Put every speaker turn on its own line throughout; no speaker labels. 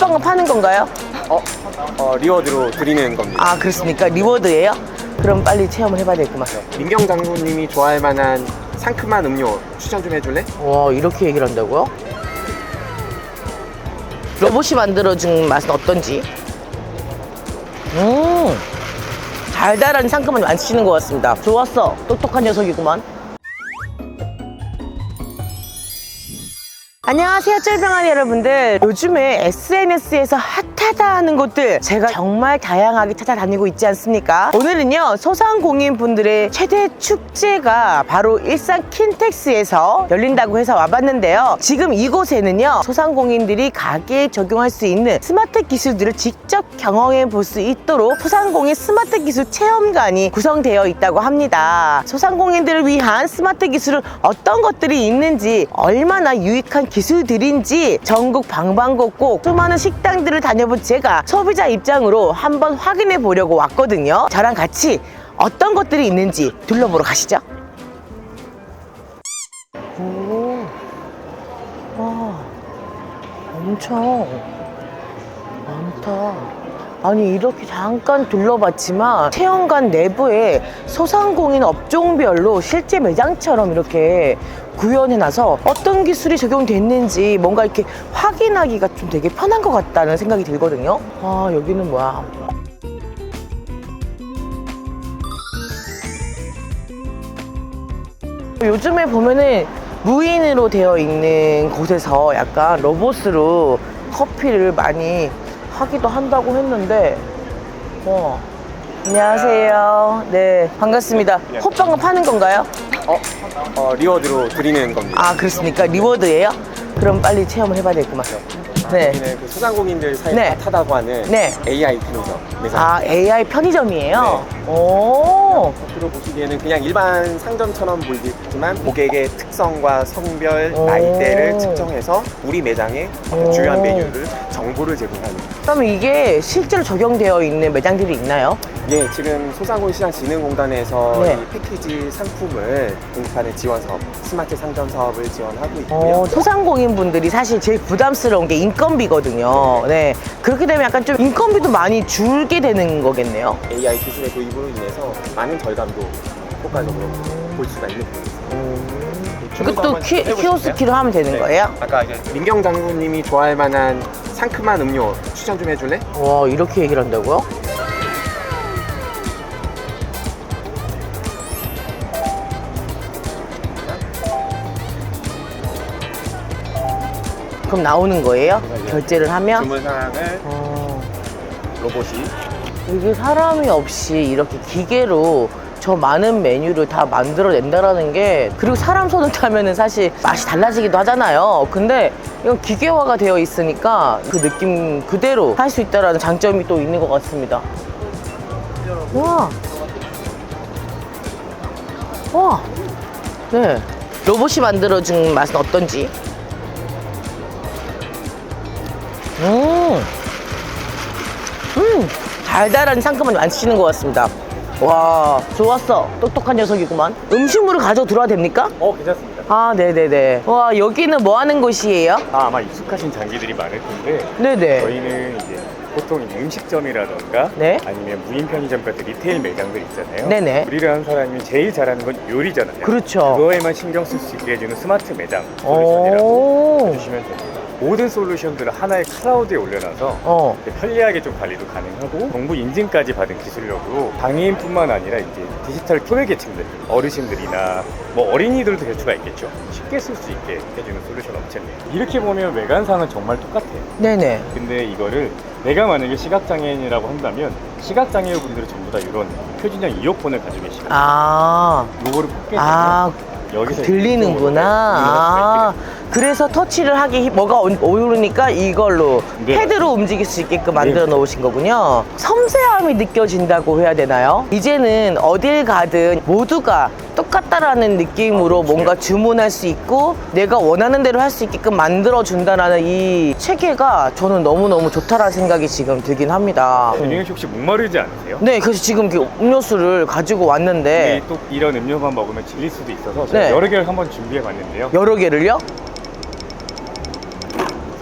호빵을 파는 건가요?
어, 어, 리워드로 드리는 겁니다.
아 그렇습니까? 리워드예요? 그럼 빨리 체험을 해봐야 되겠구만.
민경 장군님이 좋아할 만한 상큼한 음료 추천 좀 해줄래?
와 이렇게 얘기를 한다고요? 로봇이 만들어준 맛은 어떤지? 음 달달한 상큼한 맛이는 것 같습니다. 좋았어. 똑똑한 녀석이구만. 안녕하세요 쫄병아리 여러분들. 요즘에 SNS에서 핫하다 하는 곳들 제가 정말 다양하게 찾아다니고 있지 않습니까? 오늘은요 소상공인 분들의 최대 축제가 바로 일산 킨텍스에서 열린다고 해서 와봤는데요. 지금 이곳에는요 소상공인들이 가게에 적용할 수 있는 스마트 기술들을 직접 경험해 볼 수 있도록 소상공인 스마트 기술 체험관이 구성되어 있다고 합니다. 소상공인들을 위한 스마트 기술은 어떤 것들이 있는지 얼마나 유익한 기술 들인지 전국 방방곡곡 수많은 식당들을 다녀본 제가 소비자 입장으로 한번 확인해 보려고 왔거든요. 저랑 같이 어떤 것들이 있는지 둘러보러 가시죠. 오, 와, 엄청 많다. 아니 이렇게 잠깐 둘러봤지만 체험관 내부에 소상공인 업종별로 실제 매장처럼 이렇게 구현해놔서 어떤 기술이 적용됐는지 뭔가 이렇게 확인하기가 좀 되게 편한 것 같다는 생각이 들거든요. 아 여기는 뭐야? 요즘에 보면은 무인으로 되어 있는 곳에서 약간 로봇으로 커피를 많이 하기도 한다고 했는데, 와. 안녕하세요. 네, 반갑습니다. 호빵을 파는 건가요?
어, 어, 리워드로 드리는 겁니다.
아, 그렇습니까? 리워드예요? 그럼 빨리 체험을 해봐야 되겠구만. 네.
여기는 그 소상공인들 사이에
네.
핫하다고 하는
네.
AI 편의점 매장.
아, AI 편의점이에요? 오.
겉으로 보시기에는 그냥 일반 상점처럼 보이겠지만 고객의 특성과 성별,
오.
나이대를 측정해서 우리 매장의
오.
주요한 메뉴를 정보를 제공하는.
그럼 이게 실제로 적용되어 있는 매장들이 있나요?
예, 지금 소상공인 시장 진흥공단에서
네.
이 패키지 상품을 공급하는 지원 사업, 스마트 상점 사업을 지원하고 있고요.
어, 소상공인 분들이 사실 제일 부담스러운 게 인건비거든요. 네. 그렇게 되면 약간 좀 인건비도 많이 줄게 되는 거겠네요.
AI 기술의 도입으로 인해서 많은 절감도 효과적으로 볼 수가 있는 부분입니다.
그것도 키, 키오스키로 하면 되는 거예요?
아까 이제 민경 장군님이 좋아할 만한 상큼한 음료 추천 좀 해줄래?
와, 이렇게 얘기를 한다고요? 그럼 나오는 거예요? 결제를 하면?
주문 사항을
어,
로봇이
이게 사람이 없이 이렇게 기계로 저 많은 메뉴를 다 만들어낸다라는 게 그리고 사람 손을 타면은 사실 맛이 달라지기도 하잖아요. 근데 이건 기계화가 되어 있으니까 그 느낌 그대로 할 수 있다라는 장점이 또 있는 것 같습니다. 와. 와. 네. 로봇이 만들어준 맛은 어떤지. 음. 음. 달달한 상큼한 맛이는 것 같습니다. 와, 좋았어. 똑똑한 녀석이구만. 음식물을 가져 들어와도 됩니까?
어, 괜찮습니다.
아, 네네네. 와, 여기는 뭐 하는 곳이에요?
아, 아마 익숙하신 장비들이 많을 텐데
네네.
저희는 이제 보통 음식점이라던가
네.
아니면 무인 편의점 같은 리테일 매장들 있잖아요.
네네.
우리를 하는 사람이 제일 잘하는 건 요리잖아요.
그렇죠.
그거에만 신경 쓸 수 있게 해주는 스마트 매장 솔루션이라고
오.
해주시면 됩니다. 모든 솔루션들을 하나의 클라우드에 올려놔서
어.
편리하게 좀 관리도 가능하고 정부 인증까지 받은 기술력으로 장애인뿐만 아니라 이제 디지털 소외계층들, 어르신들이나 뭐 어린이들도 될 수가 있겠죠. 쉽게 쓸 수 있게 해주는 솔루션 업체입니다. 이렇게 보면 외관상은 정말 똑같아요.
네네.
근데 이거를 내가 만약에 시각장애인이라고 한다면 시각장애인분들은 전부 다 이런 표준형 이어폰을 가지고 계시거든요.
아.
요거를 꽂게 되면
아,
여기서
들리는구나. 아, 그래서 터치를 하기 힘- 뭐가 오- 오르니까 이걸로
네.
패드로 움직일 수 있게끔 만들어
네.
놓으신 거군요. 섬세함이 느껴진다고 해야 되나요? 이제는 어딜 가든 모두가 똑같다라는 느낌으로 뭔가 주문할 수 있고 내가 원하는 대로 할 수 있게끔 만들어 준다라는 이 체계가 저는 너무너무 좋다라는 생각이 지금 들긴 합니다.
유명현 씨 혹시 목마르지 않으세요?
네, 그래서 지금 이렇게 음료수를 가지고 왔는데
근데 또 이런 음료만 먹으면 질릴 수도 있어서 제가
네.
여러 개를 한번 준비해 봤는데요.
여러 개를요?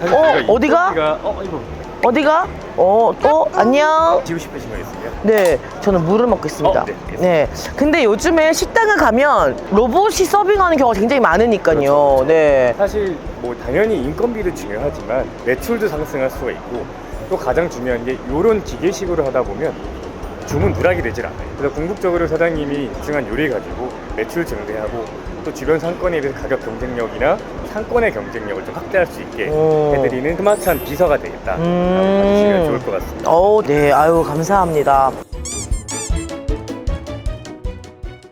사실
어,
제가 이
어디가?
커피가 어 이거
어디가? 어, 또 안녕.
지고 싶으신 거 있으세요?
네, 저는 물을 먹겠습니다.
어, 네, 알겠습니다.
네. 근데 요즘에 식당을 가면 로봇이 서빙하는 경우가 굉장히 많으니까요.
그렇죠.
네.
사실 뭐 당연히 인건비도 중요하지만 매출도 상승할 수가 있고 또 가장 중요한 게 이런 기계식으로 하다 보면 주문 누락이 되질 않아요. 그래서 궁극적으로 사장님이 집중한 요리 가지고 매출 증대하고 또 주변 상권에 비해서 가격 경쟁력이나 상권의 경쟁력을 좀 확대할 수 있게
오.
해드리는 스마트한 비서가 되겠다. 라고
음.
봐주시면 좋을 것 같습니다.
어, 네. 아유, 감사합니다.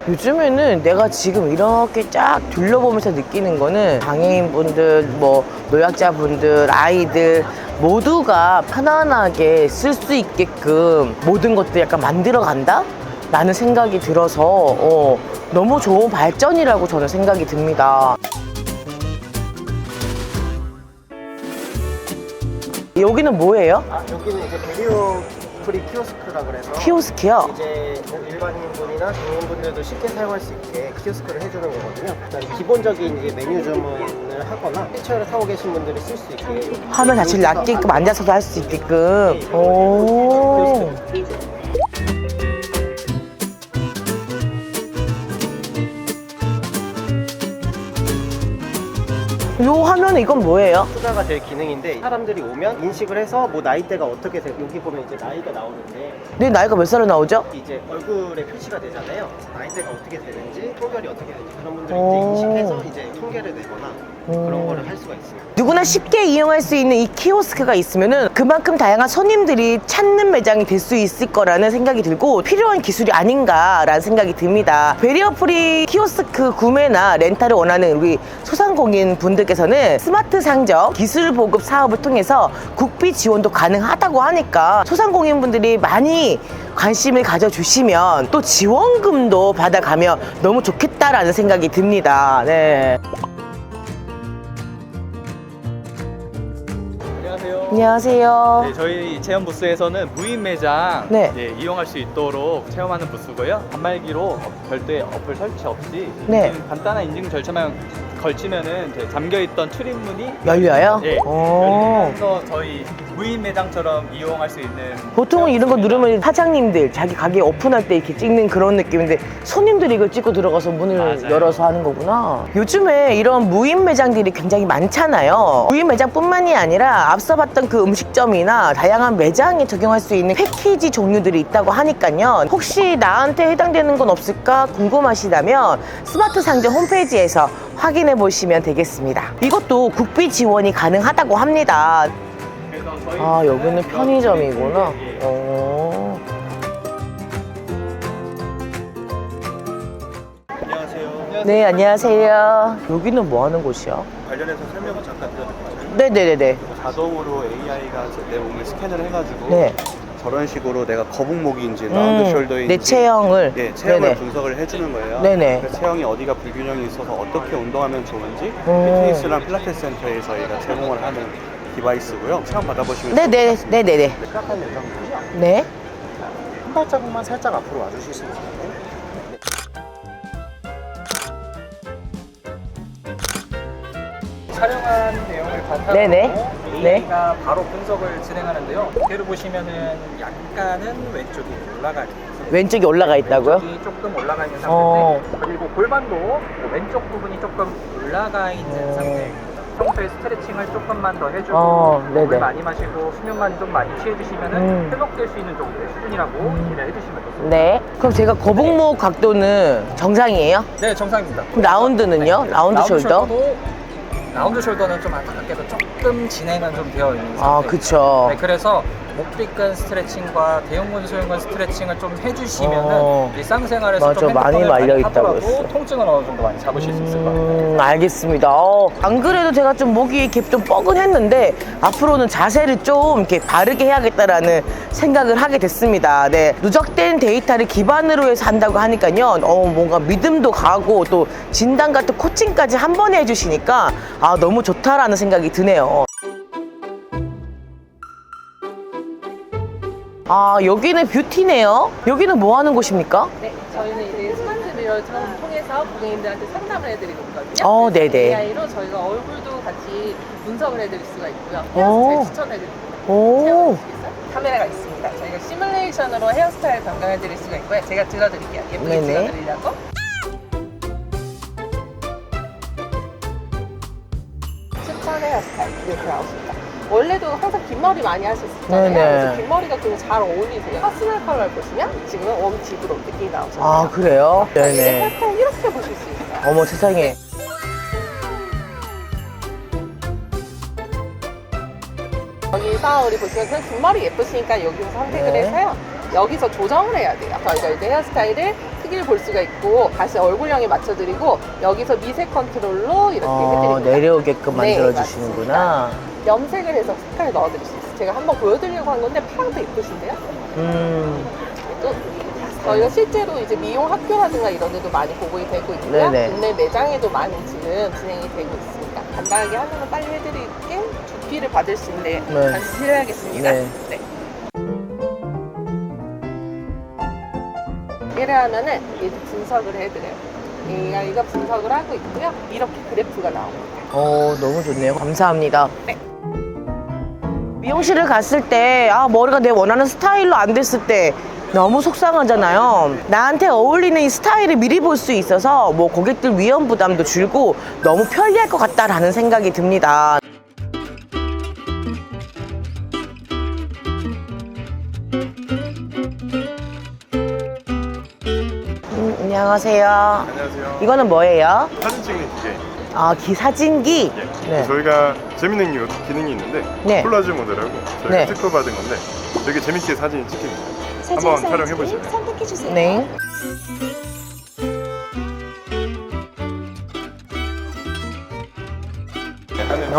요즘에는 내가 지금 이렇게 쫙 둘러보면서 느끼는 거는 장애인분들, 뭐, 노약자분들, 아이들, 모두가 편안하게 쓸 수 있게끔 모든 것들 약간 만들어 간다? 라는 생각이 들어서, 어, 너무 좋은 발전이라고 저는 생각이 듭니다. 여기는 뭐예요?
아, 여기는 이제 베리오 프리 키오스크라 그래서
키오스키요?
이제 뭐 일반인분이나 장애인분들도 쉽게 사용할 수 있게 키오스크를 해주는 거거든요. 그러니까 기본적인 이제 메뉴 주문을 하거나 휠체어를 타고 계신 분들이 쓸 수 있게
화면 자체를 낮게끔 앉아서도 할 수 있게끔. 오. 요 화면은 이건 뭐예요?
추가가 될 기능인데 사람들이 오면 인식을 해서 뭐 나이대가 어떻게 돼 여기 보면 이제 나이가 나오는데
내 나이가 몇 살로 나오죠?
이제 얼굴에 표시가 되잖아요. 나이대가 어떻게 되는지 통결이 어떻게 되는지 그런 분들이
오.
이제 인식해서 이제 통계를 내거나 그런 거를 할 수가 있습니다.
누구나 쉽게 이용할 수 있는 이 키오스크가 있으면은 그만큼 다양한 손님들이 찾는 매장이 될 수 있을 거라는 생각이 들고 필요한 기술이 아닌가라는 생각이 듭니다. 베리어 프리 키오스크 구매나 렌탈을 원하는 우리 소상공인 분들께서는 스마트 상점 기술 보급 사업을 통해서 국비 지원도 가능하다고 하니까 소상공인 분들이 많이 관심을 가져주시면 또 지원금도 받아가면 너무 좋겠다라는 생각이 듭니다. 네.
안녕하세요.
안녕하세요.
네, 저희 체험 부스에서는 무인 매장
네.
예, 이용할 수 있도록 체험하는 부스고요. 단말기로 어, 별도의 어플 설치 없이
네.
인증, 간단한 인증 절차만 걸치면은 이제 잠겨있던 출입문이
열려요?
예,
오.
열리면서 저희 무인 매장처럼 이용할 수 있는
보통은 이런 거 누르면 사장님들 자기 가게 오픈할 때 이렇게 찍는 그런 느낌인데 손님들이 이걸 찍고 들어가서 문을
맞아요.
열어서 하는 거구나. 요즘에 이런 무인 매장들이 굉장히 많잖아요. 무인 매장뿐만이 아니라 앞서 봤던 그 음식점이나 다양한 매장에 적용할 수 있는 패키지 종류들이 있다고 하니까요. 혹시 나한테 해당되는 건 없을까 궁금하시다면 스마트 상점 홈페이지에서 확인해 보시면 되겠습니다. 이것도 국비 지원이 가능하다고 합니다. 아 여기는 편의점이구나.
예.
어.
안녕하세요.
네 안녕하세요. 여기는 뭐 하는 곳이야?
관련해서 설명을 잠깐 드려드릴까요?
네네네네.
자동으로 AI가 내 몸을 스캔을 해가지고
네.
저런 식으로 내가 거북목인지 라운드 숄더인지
내 체형을.
예, 체형을
네네.
분석을 해주는 거예요.
네네.
체형이 어디가 불균형이 있어서 어떻게 운동하면 좋은지
음.
피트니스랑 필라테스 센터에 저희가 제공을 하는 디바이스고요. 체험 받아보시면
네네 네네네.
시작한 예정이고요.
네.
한 발자국만 살짝 앞으로 와주실 수 있어요.
촬영한 내용을 바탕으로
네네.
AI가 바로 분석을 진행하는데요. 그대로 보시면은 약간은 왼쪽이 올라가 있어요.
왼쪽이 올라가 있다고요?
왼쪽이 조금 올라가 있는 상태인데
어.
그리고 골반도 그 왼쪽 부분이 조금 올라가 있는
어.
상태입니다. 평소에 스트레칭을 조금만 더 해주고
어, 네네.
물 많이 마시고 수면만 좀 많이 취해주시면 은
음.
회복될 수 있는 정도의 수준이라고 기대해 주시면 좋습니다.
네. 그럼 제가 거북목 각도는 정상이에요?
네, 정상입니다.
그럼 라운드는요? 라운드 숄더?
라운드 숄더는 좀 안타깝게도 조금 진행은 좀 되어 있는
아
상태.
그쵸.
네, 그래서 목뒤근 스트레칭과 대형근 소형근 스트레칭을 좀 해주시면은
어.
일상생활에서
맞아,
좀
많이
핸드폰을
말려 있다고
하더라도
했어.
통증을 어느 정도 많이 잡으실 수 있을 것 같아요.
음, 알겠습니다. 어, 안 그래도 제가 좀 목이 이렇게 좀 뻐근했는데 앞으로는 자세를 좀 이렇게 바르게 해야겠다라는 생각을 하게 됐습니다. 네. 누적된 데이터를 기반으로 해서 한다고 하니까요. 어, 뭔가 믿음도 가고 또 진단 같은 코칭까지 한 번에 해주시니까 아, 너무 좋다라는 생각이 드네요. 아, 여기는 뷰티네요. 여기는 뭐 하는 곳입니까?
네, 저희는 이제 스마트 미러를 통해서 고객님들한테 상담을 해드리고 있거든요.
어, 네네.
AI로 저희가 얼굴도 같이 분석을 해드릴 수가 있고요.
오.
헤어스타일 추천해드리고
오.
카메라가 있습니다. 저희가 시뮬레이션으로 헤어스타일 변경해 드릴 수가 있고요. 제가 들어드릴게요. 예쁘게
네네.
들어드리려고. 슈퍼 헤어스타일 이렇게 나오십니다. 원래도 항상 긴 머리 많이 하셨었잖아요.
네네.
그래서 긴 머리가 굉장히 잘 어울리세요. 퍼스널 컬러를 보시면 지금은 웜집으로 느낌이 나오셨어요.
아, 그래요?
이제
네네.
헤어스타일 이렇게 보실 수 있어요.
어머, 세상에.
여기서 우리 보시면 그냥 긴 머리 예쁘시니까 여기서 선택을
네.
해서요. 여기서 조정을 해야 돼요. 저희가 이제 헤어스타일을 크기를 볼 수가 있고 다시 얼굴형에 맞춰드리고 여기서 미세 컨트롤로 이렇게
어,
해드립니다.
내려오게끔
네,
만들어주시는구나.
염색을 해서 색깔을 넣어드릴 수 있어요. 제가 한번 보여드리려고 한 건데 파랑도 예쁘신데요?
음,
또 저희가 실제로 이제 미용 학교라든가 이런 데도 많이 보급이 되고 있고요.
네네.
국내 매장에도 많이 지금 진행이 되고 있습니다. 간단하게 하면 빨리 해드릴게 두피를 받을 수 있는데
네.
다시 실어야겠습니다.
네.
네. 얘를 하면은 얘도 분석을 해드려요. 얘가 이거 분석을 하고 있고요. 이렇게 그래프가 나옵니다.
어, 너무 좋네요. 감사합니다.
네.
미용실을 갔을 때, 아, 머리가 내 원하는 스타일로 안 됐을 때, 너무 속상하잖아요. 나한테 어울리는 이 스타일을 미리 볼 수 있어서 뭐 고객들 위험 부담도 줄고 너무 편리할 것 같다라는 생각이 듭니다. 안녕하세요.
안녕하세요.
이거는 뭐예요?
사진 찍는 기계.
아, 기 사진기.
예.
네.
저희가 재밌는 기- 기능이 있는데
네.
콜라주 모드라고 저희가
네.
특허 받은 건데 되게 재밌게 사진이 찍힙니다. 한번 촬영해 보실래요?
네.
하는
어.
기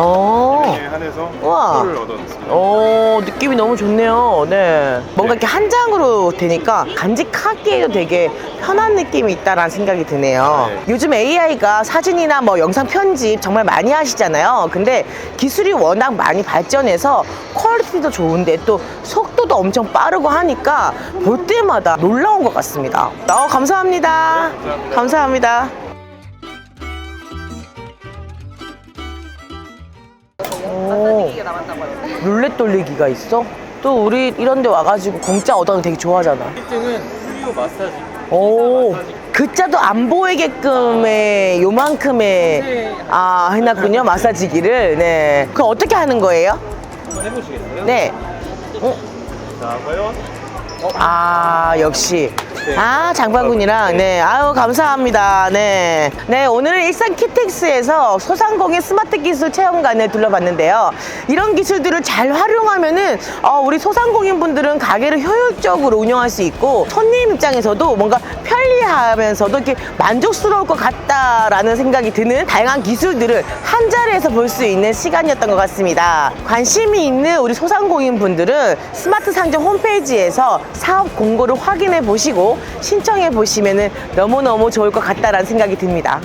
능에 한해서
우와.
표를 얻어냈습니다.
오, 느낌이 너무 좋네요. 네. 뭔가 이렇게 한 장으로 되니까 간직하기에도 되게 편한 느낌이 있다라는 생각이 드네요.
네.
요즘 AI가 사진이나 뭐 영상 편집 정말 많이 하시잖아요. 근데 기술이 워낙 많이 발전해서 퀄리티도 좋은데 또 속도도 엄청 빠르고 하니까 볼 때마다 놀라운 것 같습니다. 어, 감사합니다.
감사합니다.
남았다고 하는데.
룰렛 돌리기가 있어? 또 우리 이런 데 와가지고 공짜 얻어도 되게 좋아하잖아.
1등은 스튜디오 마사지.
오, 글자도 안 보이게끔의 요만큼의
네.
아 해놨군요 마사지기를. 네. 그럼 어떻게 하는 거예요?
한번 해보시겠어요?
네.
자, 과연
아 역시. 아 장바구니랑. 네. 아유 감사합니다. 네. 네 오늘은 일산 키텍스에서 소상공인 스마트 기술 체험관을 둘러봤는데요. 이런 기술들을 잘 활용하면은 어, 우리 소상공인 분들은 가게를 효율적으로 운영할 수 있고 손님 입장에서도 뭔가 편리하면서도 이렇게 만족스러울 것 같다라는 생각이 드는 다양한 기술들을 한 자리에서 볼 수 있는 시간이었던 것 같습니다. 관심이 있는 우리 소상공인 분들은 스마트 상점 홈페이지에서 사업 공고를 확인해 보시고 신청해 보시면 너무너무 좋을 것 같다라는 생각이 듭니다.